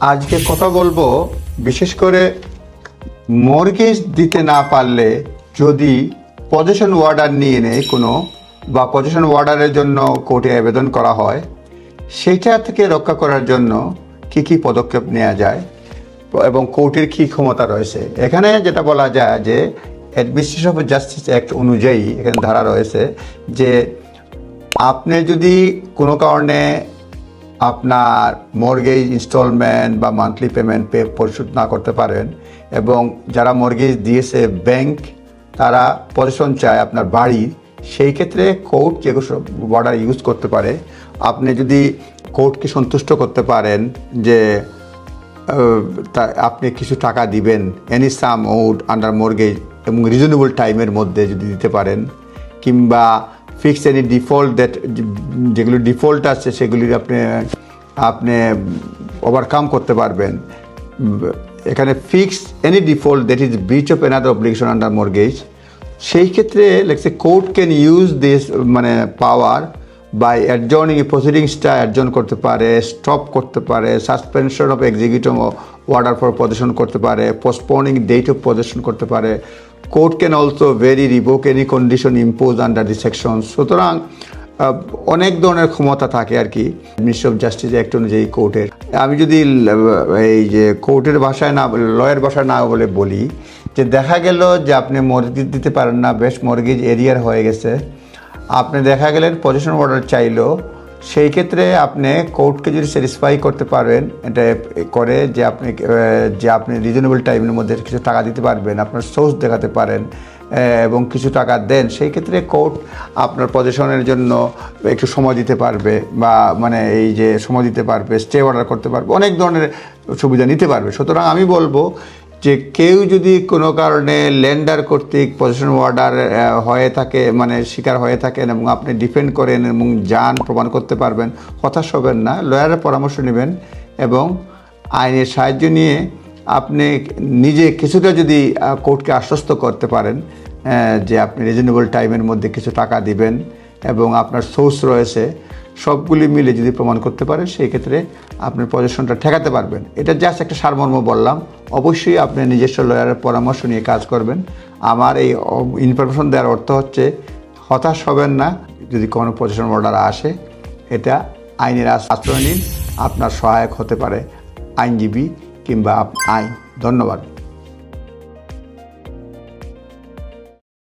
আজকে কথা বলব বিশেষ করে মর্গেজ দিতে না পারলে যদি পজিশন ওয়ার্ডার নিয়ে নেয় কোনো বা পজিশন ওয়ার্ডারের জন্য কোর্টে আবেদন করা হয় সেইটা থেকে রক্ষা করার জন্য কি কি পদক্ষেপ নেওয়া যায় এবং কোর্টের কি ক্ষমতা রয়েছে? এখানে যেটা বলা যায় যে অ্যাডমিনিস্ট্রেশন অফ জাস্টিস অ্যাক্ট অনুযায়ী এখানে ধারা রয়েছে যে আপনি যদি কোনো কারণে আপনার মর্গেজ ইনস্টলমেন্ট বা মান্থলি পেমেন্ট পে পরিশোধ না করতে পারেন এবং যারা মর্গেজ দিয়েছে ব্যাংক তারা পজিশন চায় আপনার বাড়ির সেই ক্ষেত্রে কোর্ট যেগুলো বর্ডার ইউজ করতে পারে। আপনি যদি কোর্টকে সন্তুষ্ট করতে পারেন যে আপনি কিছু টাকা দিবেন any sum out under mortgage এবং রিজনেবল টাইমের মধ্যে যদি দিতে পারেন, কিংবা ফিক্স এনি ডিফল্ট দ্যাট যেগুলি ডিফল্ট আছে, সেগুলির আপনি আপনি ওভারকাম করতে পারবেন। এখানে fix any default that is breach of another obligation under mortgage সেই ক্ষেত্রে lets court can use this মানে পাওয়ার বাই অ্যাডজর্নিং প্রসিডিংসটা অ্যাডজন করতে পারে স্টপ করতে পারে suspension of executive order for position করতে পারে পোস্টপোনিং ডেট অফ পজিশন করতে পারে। Court can also very revoke any condition impose under the section সুতরাং অনেক ধরনের ক্ষমতা থাকে আর কি মিনিস্ট্রি অফ জাস্টিস অ্যাক্ট অনুযায়ী কোর্টের আমি যদি এই যে কোর্টের ভাষায় না লয়ের ভাষায় না বলে বলি, যে দেখা গেল যে আপনি মর্গেজ দিতে পারেন না, বেশ মর্গেজ এরিয়ার হয়ে গেছে। আপনি দেখা গেলেন পজিশন অর্ডার চাইলো সেই ক্ষেত্রে আপনি কোর্টকে যদি স্যাটিসফাই করতে পারবেন এটা করে যে আপনি যে আপনি রিজনেবল টাইমের মধ্যে কিছু টাকা দিতে পারবেন, আপনার সোর্স দেখাতে পারেন এবং কিছু টাকা দেন, সেই ক্ষেত্রে কোর্ট আপনার পজিশনের জন্য একটু সময় দিতে পারবে বা মানে এই যে সময় দিতে পারবে স্টে অর্ডার করতে পারবে, অনেক ধরনের সুবিধা নিতে পারবে। সুতরাং আমি বলব যে কেউ যদি কোনো কারণে লেন্ডার কর্তৃক পজিশন অর্ডার হয়ে থাকে মানে শিকার হয়ে থাকেন এবং আপনি ডিফেন্ড করেন এবং যান, প্রমাণ করতে পারবেন হতাশ হবেন না, লয়ারের পরামর্শ নেবেন এবং আইনের সাহায্য নিয়ে আপনি নিজে কিছুটা যদি কোর্টকে আশ্বস্ত করতে পারেন যে আপনি রিজনেবল টাইমের মধ্যে কিছু টাকা দিবেন এবং আপনার সোর্স রয়েছে, সবগুলি মিলে যদি প্রমাণ করতে পারেন, সেই ক্ষেত্রে আপনার পজিশনটা ঠেকাতে পারবেন। এটা জাস্ট একটা সারমর্ম বললাম। অবশ্যই আপনি নিজস্ব লয়ারের পরামর্শ নিয়ে কাজ করবেন। আমার এই ইনফরমেশন দেওয়ার অর্থ হচ্ছে, হতাশ হবেন না, যদি কোনো পজিশন অর্ডার আসে, এটা আইনের আশ- আশ্রয় নিন, আপনার সহায়ক হতে পারে আইনজীবী কিংবা আইন। ধন্যবাদ।